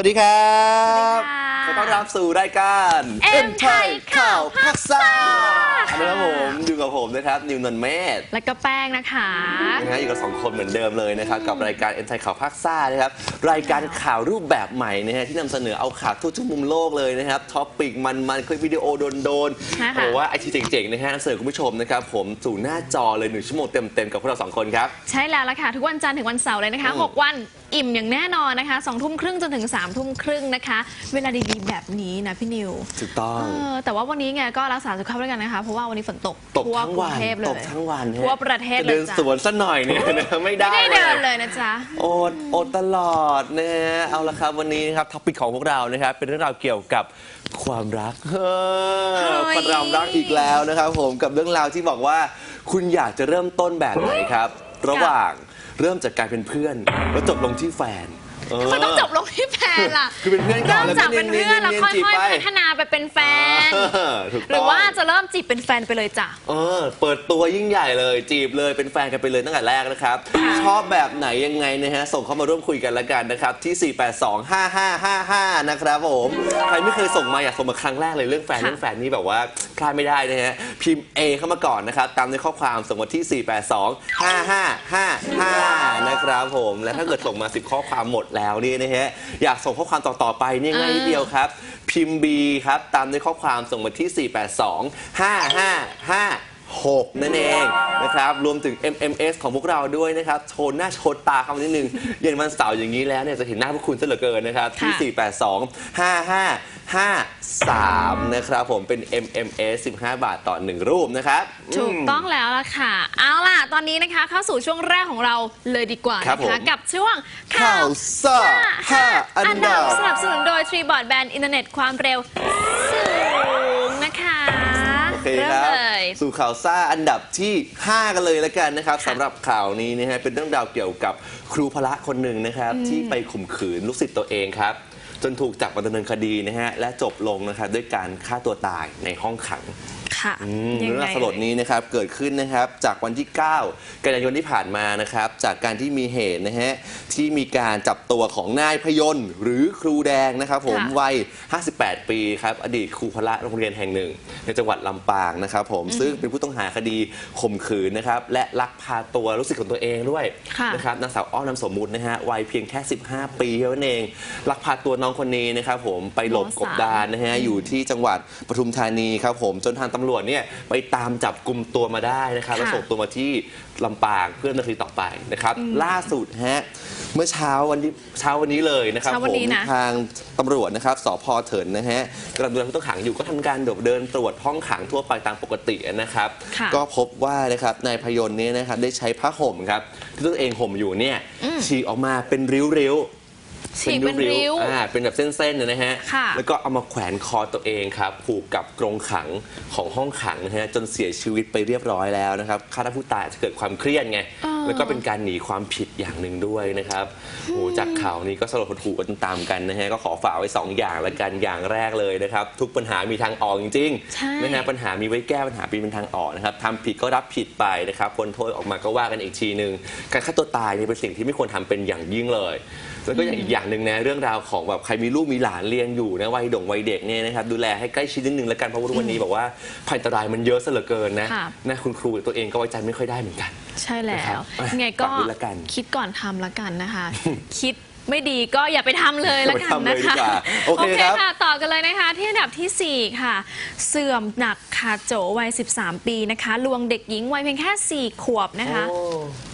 วัสดีครับ อต้อนรับสู่รายการเอ็มไทยข่าวภาคซ่านะครับผมอยู่กับผมนะครับนิวนนท์เมธแล้วก็แป้งนะคะนะฮะอยู่กับสองคนเหมือนเดิมเลยนะครับกับรายการเอ็มไทยข่าวภาคซ่านะครับรายการข่าวรูปแบบใหม่นะฮะที่นำเสนอเอาข่าวทุกๆมุมโลกเลยนะครับท็อปปิกมันๆคลิปวิดีโอโดนใช่ๆค่ะหรือว่าไอทีเจ๋งๆนะฮะนำเสนอคุณผู้ชมนะครับผมสู่หน้าจอเลยหนึ่งชั่วโมงเต็มๆกับพวกเราสองคนครับใช่แล้วละค่ะทุกวันจันทร์ถึงวันเสาร์เลยนะคะอืม6วันอิ่มอย่างแน่นอนนะคะ2ทุ่มครึ่งจนถึง3ทุ่มครึ่งนะคะ เวลาดีๆแบบนี้นะพี่นิวถูกต้อง เออแต่ว่าวันนี้ไงก็รักษาสุขภาพด้วยกันนะคะ เพราะว่าวันนี้ฝนตกตกทั่วทั้งกรุวังนเทพเลตกยฮะทั้งวันฮะทั่วประเทศเลยจะเดินจ้ะสวนซะหน่อยเนี่ยนะไม่ได้ไม่ได้เดินเลยเลยนะจ๊ะ อดอดตลอดนะฮะเอาละครับวันนี้นะครับท็อปิกของพวกเรานะครับเป็นเรื่องราวเกี่ยวกับความรักเออเฮ้ย ความรักอีกแล้วนะครับผมกับเรื่องราวที่บอกว่า คุณอยากจะเริ่มต้นแบบไหนครับ ระหว่างเริ่มจากการเป็นเพื่อน แล้วจบลงที่แฟนเทำไมต้องจบลงที่แฟนล่ะคือเป็นเพื่อนก่อนเริ่มจากเป็นเพื่อนแล้แล้ววก็ค่เนียนๆจีบอยไปๆพัฒนาไปเป็นแฟนเออถูกต้องหรือว่าจะเริ่มจีบเป็นแฟนไปเลยจ้ะเออ เปิดตัวยิ่งใหญ่เลย จีบเลยเป็นแฟนกันไปเลยตั้งแต่แรกนะครับ ชอบแบบไหนยังไงนะฮะ ส่งเข้ามาร่วมคุยกันละกันนะครับ ที่ 4825555 นะครับผม ใครไม่เคยส่งมาอยากส่งมาครั้งแรกเลยเรื่องแฟนค่ะเรื่องแฟนนี่แบบว่า พลาดไม่ได้นะฮะ พิมพ์ A เข้ามาก่อนนะครับ ตามด้วยข้อความส่งมาที่ 4825555 นะครับผม และถ้าเกิดส่งมา 10 ข้อความหมดแล้วนี่นะฮะ อยากส่งข้อความต่อ ๆ ไปเนี่ยง่ายนิดเดียวครับ พิมพ์ B ครับ ตามด้วยข้อความส่งมาที่ 482 5555 6 นั่นเองนะครับรวมถึง MMS ของพวกเราด้วยนะครับโชว์หน้าโชว์ตาคำนิดนึงเย็นวันเสาร์อย่างนี้แล้วเนี่ยจะเห็นหน้าพวกคุณซะเหลือเกินนะครับที่ค่ะ482 5553 นะครับผมเป็น MMS 15 บาทต่อ 1 รูปนะครับถูกต้องแล้วล่ะค่ะ เอาล่ะ ตอนนี้นะคะเข้าสู่ช่วงแรกของเราเลยดีกว่าครับนะผมคะกับช่วงข่าวซ่าห้าอันอันดัดับบสนับสนุนโดย Tree b o a r d Band อินเทอร์เน็ตความเร็วสูงนะคะโอ เคเริ่คมรับเลยสู่ข่าวซ่าอันดับที่ 5 กันเลยแล้วกันนะครับสำหรับข่าวนี้นะฮะเป็นเรื่องราวเกี่ยวกับครูพละคนหนึ่งนะครับ ที่ไปข่มขืนลูกศิษย์ตัวเองครับ จนถูกจับมาดำเนินคดีนะฮะและจบลงนะครับด้วยการฆ่าตัวตายในห้องขัง ค่ะอืมยังเรื่องไงราวสลดนี้นะครับเกิดขึ้นนะครับจากวันที่ 9 กันยายนที่ผ่านมานะครับ จากการที่มีเหตุนะฮะที่มีการจับตัวของนายพยนต์หรือครูแดงนะครับ ผมค่ะวัย 58 ปีครับอดีตครูพละโรงเรียนแห่งหนึ่ง ในจังหวัดลำปางนะครับ ผมซึ่งเป็นผู้ต้องหาคดีข่มขืนนะครับ และลักพาตัวลูกศิษย์ของตัวเองด้วยค่ะ นะครับนางสาวอ้อมนามสมมุตินะฮะวัยเพียงแค่ 15 ปีเท่านั้นเองลักพาตัวน้องคนนี้นะครับผมไปหลบมสามกบดานนะฮะอยู่ที่จังหวัดปทุมธานีครับผมจนทางตำรวจเนี่ยไปตามจับกลุ่มตัวมาได้นะครับค่ะแล้วส่งตัวมาที่ลำปางเพื่อดำเนินคดีต่อไปนะครับ ล่าสุดฮะเมื่อเช้าวันนี้เช้าวันนี้เลยนะครับเช้าผวันมนี้นะ ทางตำรวจนะครับสพเถินนะฮะกำลังดูแลผู้ต้องขังอยู่ก็ทำการเดินตรวจห้องขังทั่วไปตามปกตินะครับ ค่ะก็พบว่านะครับนายพยนต์เนี่ยนะครับได้ใช้ผ้าห่มครับที่ตัวเองห่มอยู่เนี่ยฉีกออกมาเป็นริ้วๆ ฉีกเป็นริ้วอ่าเป็นแบบเส้นๆเนี่ยนะฮะค่ะแล้วก็เอามาแขวนคอตัวเองครับ ผูกกับกรงขังของห้องขังนะฮะจนเสียชีวิตไปเรียบร้อยแล้วนะครับคาดว่าผู้ตายอาจจะเกิดความเครียดไงอ่าแล้วก็เป็นการหนีความผิดอย่างหนึ่งด้วยนะครับโอ้จากข่าวนี้ก็สลดหดหูกันตามกันนะฮะ ก็ขอฝากไว้สองอย่างละกัน อย่างแรกเลยนะครับ ทุกปัญหามีทางออกจริงใช่ๆนะฮะปัญหามีไว้แก้ปัญหาเป็นทางออกนะครับทำผิดก็รับผิดไปนะครับพ้นโทษออกมาก็ว่ากันอีกทีหนึ่งการฆ่าตัวตายนี่เป็นสิ่งที่ไม่ควรทำเป็นอย่างยิ่งเลยแล้วก็อย่างอีกอย่างหนึ่งนะเรื่องราวของแบบใครมีลูกมีหลานเรียนอยู่นะวัยด่งวัยเด็กเนี่ยนะครับดูแลให้ใกล้ชิดนิดนึงแล้วกันเพราะว่าทุกวันนี้บอกว่าภัยอันตรายมันเยอะซะเหลือเกินนะค่ะ นะคุณครูตัวเองก็ไว้ใจไม่ค่อยได้เหมือนกัน ใช่แล้นะครัวบยังไงก็ฝากด้วยละกัน คิดก่อนทำละกันนะคะ คิด ไม่ดีก็อย่าไปทำเลยละกันอย่าไปทำเลยนะดีคะกว่าโอเคครับ ค่ะ ต่อกันเลยนะคะ ที่อันดับทีสี่ 4 ค่ะ เสื่อมหนักค่ะโจวัย 13 ปีนะคะ ลวงเด็กหญิงวัยเพียงแค่ 4 ขวบนะคะ โอ้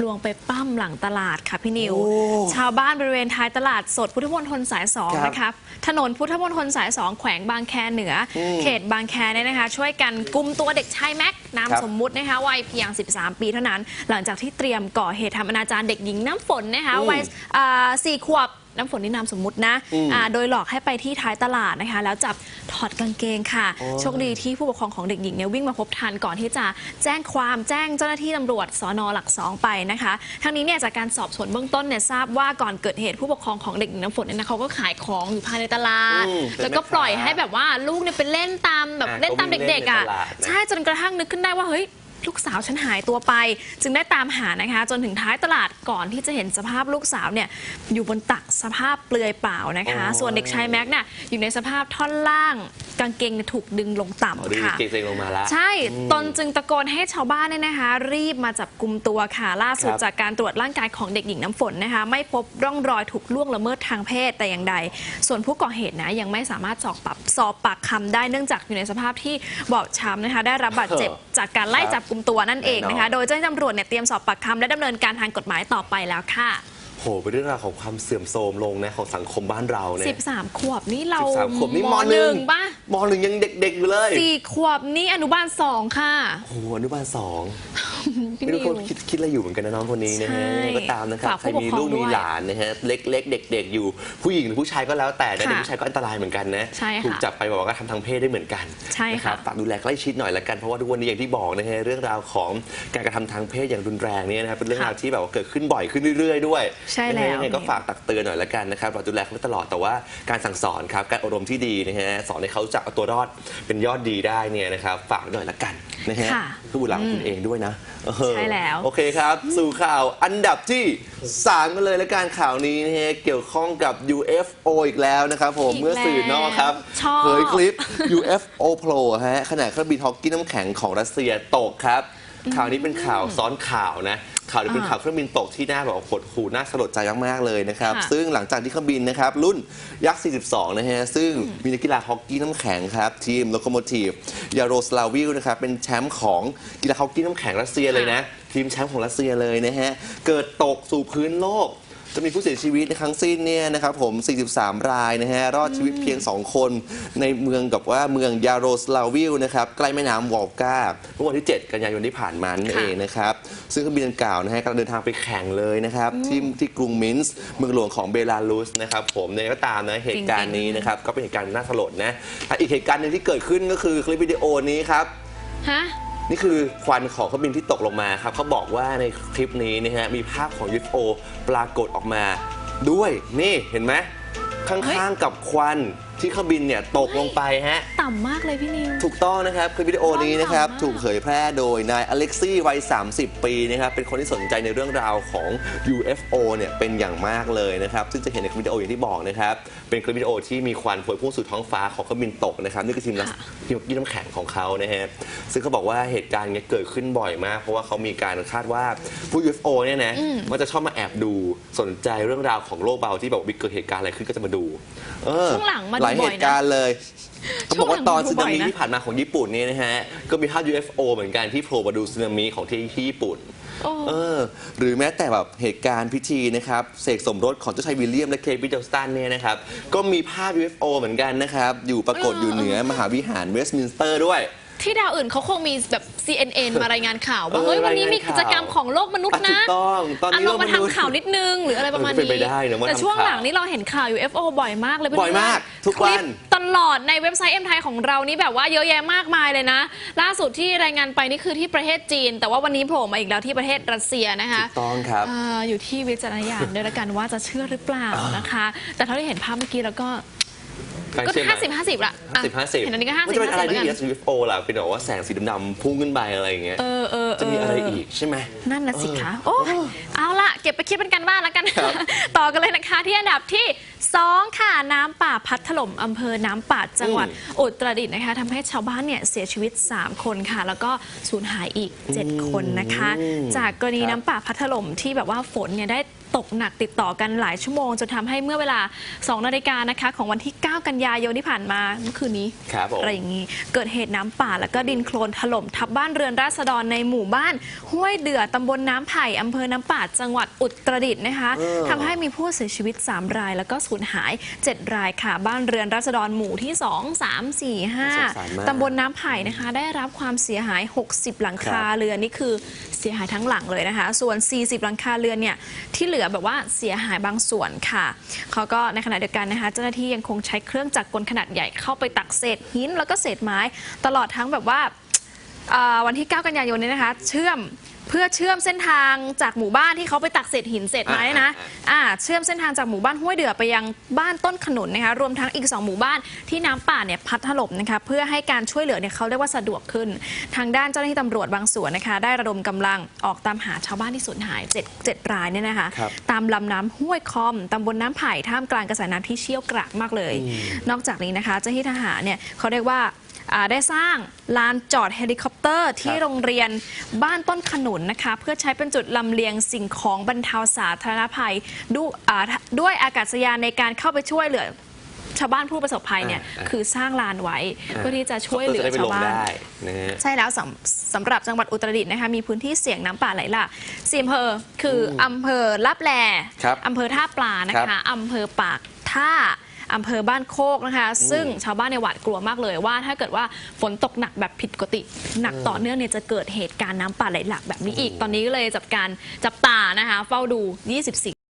ลวงไปปั้มหลังตลาดค่ะพี่นิว โอ้ชาวบ้านบริเวณท้ายตลาดสดพุทธมณฑลสายสองครับนะคะ ถนนพุทธมณฑลสายสองแขวงบางแคเหนืออมเขตบางแคเนี่ยนะคะ ช่วยกันกุมตัวเด็กชายแม็กนามครับ สมมุตินะคะวัยเพียง 13 ปีเท่านั้น หลังจากที่เตรียมก่อเหตุทำอนาจารเด็กหญิงน้ำฝนนะคะอืมวัยอ่าสี่ขวบ น้ำฝนนี่นามสมมุตินะอืมอ่าโดยหลอกให้ไปที่ท้ายตลาดนะคะ แล้วจับถอดกางเกงค่ะโอ้โชคดีที่ผู้ปกครองของเด็กหญิงเนี่ยวิ่งมาพบทันก่อนที่จะแจ้งความแจ้งเจ้าหน้าที่ตำรวจสอนอหลักสองไปนะคะทั้งนี้เนี่ยจากการสอบสวนเบื้องต้นเนี่ยทราบว่าก่อนเกิดเหตุผู้ปกครองของเด็กหญิงน้ำฝนเนี่ยนะเขาก็ขายของอยู่ภายในตลาด อืมเป็นแล้วก็แม่ค้าปล่อยให้แบบว่าลูกเนี่ยไปเล่นตามแบบอ่าเล่นตามก็วิ่งเล่นเด็กๆอะในตลาดนะ ใช่จนกระทั่งนึกขึ้นได้ว่าเฮ้ย ลูกสาวฉันหายตัวไป จึงได้ตามหานะคะ จนถึงท้ายตลาดก่อนที่จะเห็นสภาพลูกสาวเนี่ยอยู่บนตักสภาพเปลือยเปล่านะคะอ๋อส่วนเด็กชายแม็กซ์น่ะอยู่ในสภาพท่อนล่าง กางเกงเนี่ยถูกดึงลงอ๋อดูต่ำค่ะ เกงเซงลงมาละใช่ตนจึงตะโกนให้ชาวบ้านเนี่ยนะคะ รีบมาจับกลุ่มตัวค่ะ ล่าสุดครับจากการตรวจร่างกายของเด็กหญิงน้ำฝนนะคะ ไม่พบร่องรอยถูกล่วงละเมิดทางเพศแต่อย่างใด ส่วนผู้ก่อเหตุนะยังไม่สามารถสอบปรับสอบปากคำได้เนื่องจากอยู่ในสภาพที่บอบช้ำนะคะ ได้รับบาดเจ็บจากการไล่จับกลุ่มตัวนั่นเองนะคะแน่นอนโดยเจ้าหน้าที่ตำรวจเนี่ยเตรียมสอบปากคำและดำเนินการทางกฎหมายต่อไปแล้วค่ะโหเป็นเรื่องราวของความเสื่อมโทรมลงนะของสังคมบ้านเราเนี่ย13 ขวบนี่เราสิบสามขวบนี่มมหหนึ่นึ่งงป่ะมหนึ่งยังเด็กๆอยู่เลยสี่ขวบนี่อนุบาลสองค่ะ โอ้โหอนุบาลสอง พี่ไม่รู้นิเขาวคิดคิดอะไรอยู่เหมือนกันนะน้องคนนี้นะฮะใช่ยังไงก็ตามนะครับฝากใครผู้มีปกครองลูกมีด้วยหลานนะฮะเล็กๆเด็ก ๆ อยู่ผู้หญิงหรือผู้ชายก็แล้วแต่นะค่ะเด็กผู้ชายก็อันตรายเหมือนกันนะใช่ค่ะถูกจับไปบอกว่าทำทางเพศได้เหมือนกันใช่นะคค่ะรับฝากดูแลใกล้ชิดหน่อยละกันเพราะว่าทุกวันนี้อย่างที่บอกนะฮะเรื่องราวของการกระทำทางเพศอย่างรุนแรงเนี่ยนะครับเป็นเรื่องราวที่แบบว่าเกิดขึ้นบ่อยขึ้นเรื่อย ๆ ด้วยใช่แล้วนะฮะยังไงก็ฝากตักเตือนหน่อยละกันนะครับเราดูแลเขาไว้ตลอดแต่ว่าการสั่งสอนครับการอบรมที่ดีนะฮะสอนให้เขาจะเอาตัวรอดเป็นยอดดีได้เนี่ยนะครับฝากหน่อยละกันนะฮะค่ะคือบุตรหลานของคุณเองด้วยนะเออ ใช่แล้ว โอเคครับ สู่ข่าวอันดับที่ 3 กันเลยและการข่าวนี้นะฮะเกี่ยวข้องกับ UFO อีกแล้วนะครับผมอีกเมื่อสื่อนอกครับชอบ เผยคลิป UFO โผล่ฮะขณะเครื่องบินฮอกกี้น้ำแข็งของรัสเซียตกครับ ข่าวนี้เป็นข่าวซ้อนข่าวนะ ข่าวนี้เป็นอ่าข่าวเครื่องบินตกที่น่าแบบหดหูน่าสลดใจมากๆเลยนะครับ ค่ะซึ่งหลังจากที่เครื่องบินนะครับ รุ่นยักษ์ 42 นะฮะ ซึ่งมีนักกีฬาฮอกกี้น้ำแข็งครับ ทีมโลโคโมทีฟยาโรสลาวิลนะครับ เป็นแชมป์ของกีฬาฮอกกี้น้ำแข็งรัสเซียเลยนะ ทีมแชมป์ของรัสเซียเลยนะฮะ เกิดตกสู่พื้นโลก จะมีผู้เสียชีวิตในทั้งสิ้นเนี่ยนะครับผม 43 รายนะฮะ รอดชีวิตเพียง 2 คนในเมืองกับว่าเมืองยาโรสลาวิลนะครับใกล้แม่น้ำวอลกาเมื่อวันที่ 7 กันยายนที่ผ่านมานั่นค่ะเองนะครับ ซึ่งเครื่องบินดังกล่าวนะฮะกำลังเดินทางไปแข่งเลยนะครับ ที่ที่กรุงมินส์เมืองหลวงของเบลารุสนะครับผมเนี่ยก็ตามนะเหตุการณ์นี้นะครับก็เป็นเหตุการณ์น่าสลดนะแต่อีกเหตุการณ์หนึ่งที่เกิดขึ้นก็คือคลิปวิดีโอนี้ครับฮะ นี่คือควันของเครื่องบินที่ตกลงมาครับเขาบอกว่าในคลิปนี้นะฮะมีภาพของ UFO ปรากฏออกมา ด้วยนี่เห็นไหมข้างๆกับควัน ที่เครื่องบินเนี่ยตกลงไปฮะ ต่ำมากเลยพี่นิว ถูกต้องนะครับคลิปวิดีโอนี้นะครับต่ำมากถูกเผยแพร่โดยนายอเล็กซี่วัย 30 ปีนะครับ เป็นคนที่สนใจในเรื่องราวของ UFO เนี่ยเป็นอย่างมากเลยนะครับ ซึ่งจะเห็นในคลิปวิดีโออย่างที่บอกนะครับ เป็นคลิปวิดีโอที่มีควันพวยพุ่งสู่ท้องฟ้าของเครื่องบินตกนะครับนี่คือทีมนักทีมยี่น้ำแข็งของเขานะฮะซึ่งเขาบอกว่าเหตุการณ์เนี้ยเกิดขึ้นบ่อยมาก เพราะว่าเขามีการคาดว่าผู้ UFO เนี่ยนะมันจะชอบมาแอบดูสนใจเรื่องราวของโลกเบาที่แบบมีเกิดเหตุการณ์อะไรขึ้นก็จะมาดูเออ ช่วงหลังมาดูหลายบ่เหอยนะตุการณ์เลยเขาบอกว่าตอนช่สึวงหลันางมาดูบ่อยมินะที่ผ่านมาของญี่ปุ่นเนี่ยนะฮะ ก็มีภาพ UFO เหมือนกันที่โผล่มาดูสึนามิของที่ที่ญี่ปุ่นโอ้เออหรือแม้แต่แบบเหตุการณ์พิธีนะครับเสกสมรสของเจ้าชายวิลเลียมและเคทวิดเดิลสตันเนี่ยนะครับ ก็มีภาพ UFO เหมือนกันนะครับ อยู่ปรากฏอยู่เหนือมหาวิหารเวสต์มินสเตอร์ด้วย ที่ดาวอื่นเขาคงมีแบบ CNN มารายงานข่าวว่าเออเฮ้ยวันนี้รายงานมีกิจกรรมข่าวของโลกมนุษย์อะนะถูกต้องตอนนี้ะลงมาโลกมนุษย์ทำข่าวนิดนึงหรืออะไรประมาณเออเป็นนี้ไปได้นะว่าแต่ทำช่วงข่าวหลังนี้เราเห็นข่าว UFO บ่อยมากเลยบ่อยมาก ทุกวันคลิปตลอดในเว็บไซต์เอ็มไทยของเรานี่แบบว่าเยอะแยะมากมายเลยนะ ล่าสุดที่รายงานไปนี่คือที่ประเทศจีน แต่ว่าวันนี้โผล่มาอีกแล้วที่ประเทศรัสเซียนะคะถูกต้องครับอ่าอยู่ที่วิจารณญาณด้วยละกันว่าจะเชื่อหรือเปล่านะคะ แต่เท่าที่เห็นภาพเมื่อกี้แล้วก็ ใครก็เชื่อไหม ห้าสิบห้าสิบละอะ50 50เห็นอันนี้ก็ห้ามันสิบจะเป็นห้าอะไรสิบที่ แล้วกัน UFO ล่ะเป็นแบบว่าแสงสีดำๆพุ่งขึ้นไปอะไรอย่างเงี้ยเออเออจะมีอะไรอีกใช่ไหม นั่นนะสิคะ โอ้ยเอาละเก็บไปคิดเป็นกันบ้านแล้วกันครับต่อกันเลยนะคะที่อันดับที่ 2 ค่ะน้ำป่าพัดถล่มอำเภอน้ำป่าดจังหวัดอุตรดิตถ์นะคะทำให้ชาวบ้านเนี่ยเสียชีวิต 3 คนค่ะ แล้วก็สูญหายอีก 7 คนนะคะอืมจากกรณีครับน้ำป่าพัดถล่มที่แบบว่าฝนเนี่ยได้ตกหนักติดต่อกันหลายชั่วโมงจนทำให้เมื่อเวลา 2 นาฬิกานะคะ ของวันที่ 9 กันยายนที่ผ่านมาเมื่อคืนนี้ครับผมอะไรอย่างนี้ เกิดเหตุน้ำป่าแล้วก็ดินโคลนถล่มทับบ้านเรือนราษฎรในหมู่บ้านห้วยเดือตำบลน้ำไผ่อำเภอน้ำป่าดจังหวัดอุตรดิตถ์นะคะเออทำให้มีผู้เสียชีวิต 3 ราย แล้วก็สูญหาย 7 รายค่ะ บ้านเรือนราษฎรหมู่ที่ 2 3 4สงสารมาก5ตำบลน้ำไผ่นะคะ ได้รับความเสียหาย 60 หลังคาเรือนนี่คือเสียหายทั้งหลังเลยนะคะ ส่วน 40 หลังคาเรือนเนี่ยที่เหลือแบบว่าเสียหายบางส่วนค่ะเขาก็ในขณะเดียวกันนะคะ เจ้าหน้าที่ยังคงใช้เครื่องจักรกลขนาดใหญ่เข้าไปตักเศษหินแล้วก็เศษไม้ ตลอดทั้งแบบว่าอ่าวันที่ 9 กันยายนนี้นะคะ เชื่อม เพื่อเชื่อมเส้นทางจากหมู่บ้านที่เขาไปตักเศษหินเศษไม้นะอ่าอ่าเชื่อมเส้นทางจากหมู่บ้านห้วยเดือไปยังบ้านต้นขนุนนะคะรวมทั้งอีก 2 หมู่บ้านที่น้ำป่าเนี่ยพัดถล่มนะคะเพื่อให้การช่วยเหลือเนี่ยเขาเรียกว่าสะดวกขึ้น ทางด้านเจ้าหน้าที่ตำรวจบางส่วนนะคะ ได้ระดมกำลังออกตามหาชาวบ้านที่สูญหาย7 7รายเนี่ยนะคะ ครับตามลำน้ำห้วยคอมตำบลน้ำไผ่ท่ามกลางกระแสน้ำที่เชี่ยวกรากมากเลย นอกจากนี้นะคะเจ้าหน้าที่ทหารเนี่ยเขาเรียกว่า อ่าได้สร้างลานจอดเฮลิคอปเตอร์ที่ครับ โรงเรียนบ้านต้นขนุนนะคะ เพื่อใช้เป็นจุดลำเลียงสิ่งของบรรเทาสาธารณภัยดวยอ่าด้วยอากาศยานในการเข้าไปช่วยเหลือชาวบ้านผู้ประสบภัยเนี่ยอ่าอ่า คือสร้างลานไว้เพื่อที่จะช่วยเหลือจะได้ไปชาลวงบ้านได้นะฮะ ใช่แล้วสำสำหรับจังหวัดอุตรดิตถ์นะคะมีพื้นที่เสี่ยงน้ำป่าไหลหลากสี่อำเภอคือออำเภอลับแลครับอำเภอท่าปลานะครัคะบอำเภอปากท่า อำเภอบ้านโคกนะคะ ซึ่งชาวบ้านในยหวาดกลัวมากเลยว่า ถ้าเกิดว่าฝนตกหนักแบบผิดปกติ หนักต่อเนื่องเนี่ยจะเกิดเหตุการณ์น้ำป่าไหลหลากแบบนี้อีกตอนนี้ก็เลยจับการจับตานะคะ เฝ้าดู 24